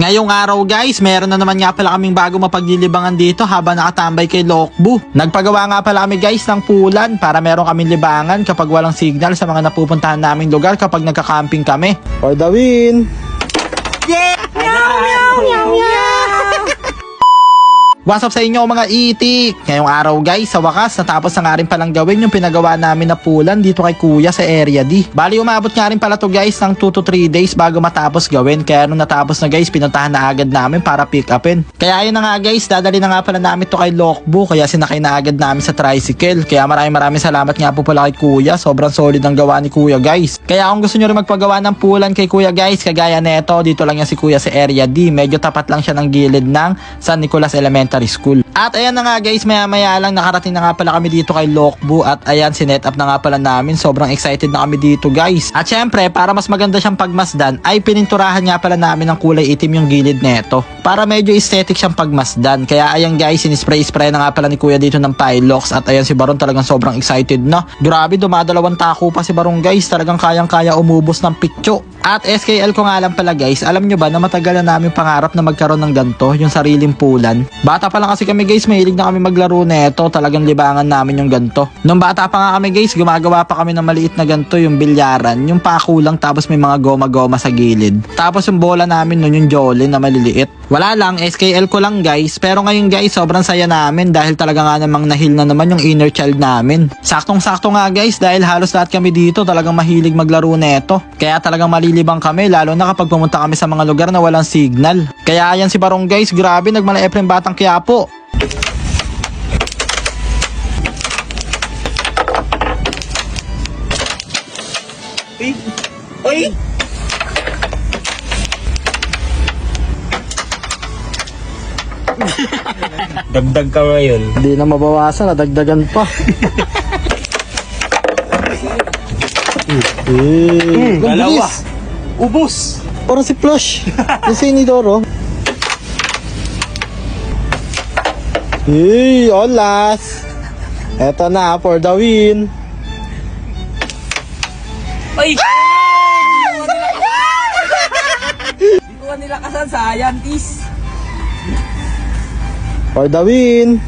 Ngayong araw guys, meron na naman nga pala kaming bago mapaglilibangan dito habang nakatambay kay Lokbu. Nagpagawa nga pala kami guys ng pulan para meron kaming libangan kapag walang signal sa mga napupuntahan naming lugar kapag nagka-camping kami. For the win! What's up sa inyo mga itik? Ngayong araw guys, sa wakas, natapos na nga rin palang gawin yung pinagawa namin na pulan dito kay kuya sa area D. Bali umabot nga rin pala to guys ng 2 to 3 days bago matapos gawin. Kaya nung natapos na guys, pinuntahan na agad namin para pick upin. Kaya yun na nga guys, dadali na nga pala namin to kay Lokbu. Kaya sinakay na agad namin sa tricycle. Kaya maraming maraming salamat nga po pala kay kuya. Sobrang solid ang gawa ni kuya guys. Kaya kung gusto nyo rin magpagawa ng pulan kay kuya guys, kagaya neto, dito lang yan si kuya sa area D. Medyo tapat lang siya ng gilid ng San Nicolas Elementary School. At ayan na nga guys, maya maya lang nakarating na nga pala kami dito kay Lokbu at ayan sinet up na nga pala namin. Sobrang excited na kami dito guys. At syempre, para mas maganda siyang pagmasdan, ay pininturahan nga pala namin ng kulay itim yung gilid neto. Para medyo aesthetic siyang pagmasdan. Kaya ayan guys, sinispray-spray na nga pala ni kuya dito ng Pilox at ayan si Baron talagang sobrang excited na. Grabe, dumadalawang tako pa si Baron guys. Talagang kayang-kaya umubos ng pitso. At SKL ko nga lang pala guys, alam nyo ba na matagal na namin pangarap na magkaroon ng ganto, yung sariling pulan. Bata pa lang kasi kami guys, mahilig na kami maglaro neto, talagang libangan namin yung ganto. Nung bata pa nga kami guys, gumagawa pa kami ng maliit na ganto, yung bilyaran, yung pako lang tapos may mga goma-goma sa gilid. Tapos yung bola namin nun yung jolly na maliliit. Wala lang, SKL ko lang guys, pero ngayon guys, sobrang saya namin dahil talaga nga namang nahil na naman yung inner child namin. Saktong-sakto nga guys, dahil halos lahat kami dito talagang mahilig maglaro neto. Kaya talagang malilibang kami, lalo na kapag pumunta kami sa mga lugar na walang signal. Kaya yan si Barong guys, grabe, nagmala Efrem Batang Quiapo. Uy! Uy! Dagdag ka ngayon. Hindi na mabawasan, nadagdagan pa. Ang Dalawa. Ubus! Parang si Flush. Yung si Inidoro. Hey, olas. Eto na, for the win. Ay! Hindi ko nila kasal sayang, tis. For the win.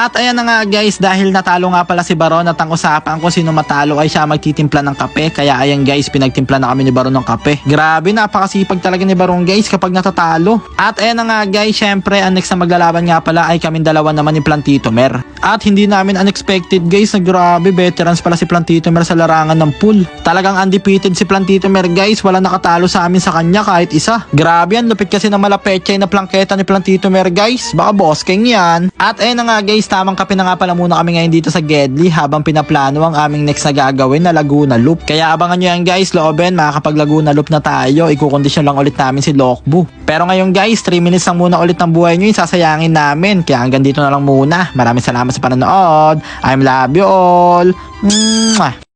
At ayan na nga guys, dahil natalo nga pala si Baron at ang usapan kung sino matalo ay siya magtitimpla ng kape. Kaya ayan guys, pinagtimpla na kami ni Baron ng kape. Grabe, napakasipag talaga ni Baron guys kapag natatalo. At ayan na nga guys, syempre ang next na maglalaban nga pala ay kaming dalawa naman ni Plantito Mer. At hindi namin unexpected guys na grabe, veterans pala si Plantito Mer sa larangan ng pool. Talagang undefeated si Plantito Mer guys, wala nakatalo sa amin sa kanya kahit isa. Grabe yan, lupit kasi ng malapetya na plangketa ni Plantito Mer guys. Baka boss king yan. At ayun na nga guys, tamang kape na nga pala muna kami ngayon dito sa Gedli habang pinaplano ang aming next na gagawin na Laguna Loop. Kaya abangan nyo yan guys, looben, makakapag Laguna Loop na tayo. Ikukondisyon lang ulit namin si Lokbu. Pero ngayon guys, 3 minutes lang muna ulit ng buhay nyo yung sasayangin namin. Kaya hanggang dito na lang muna. Maraming salamat sa panonood. I'm love you all. Mwah!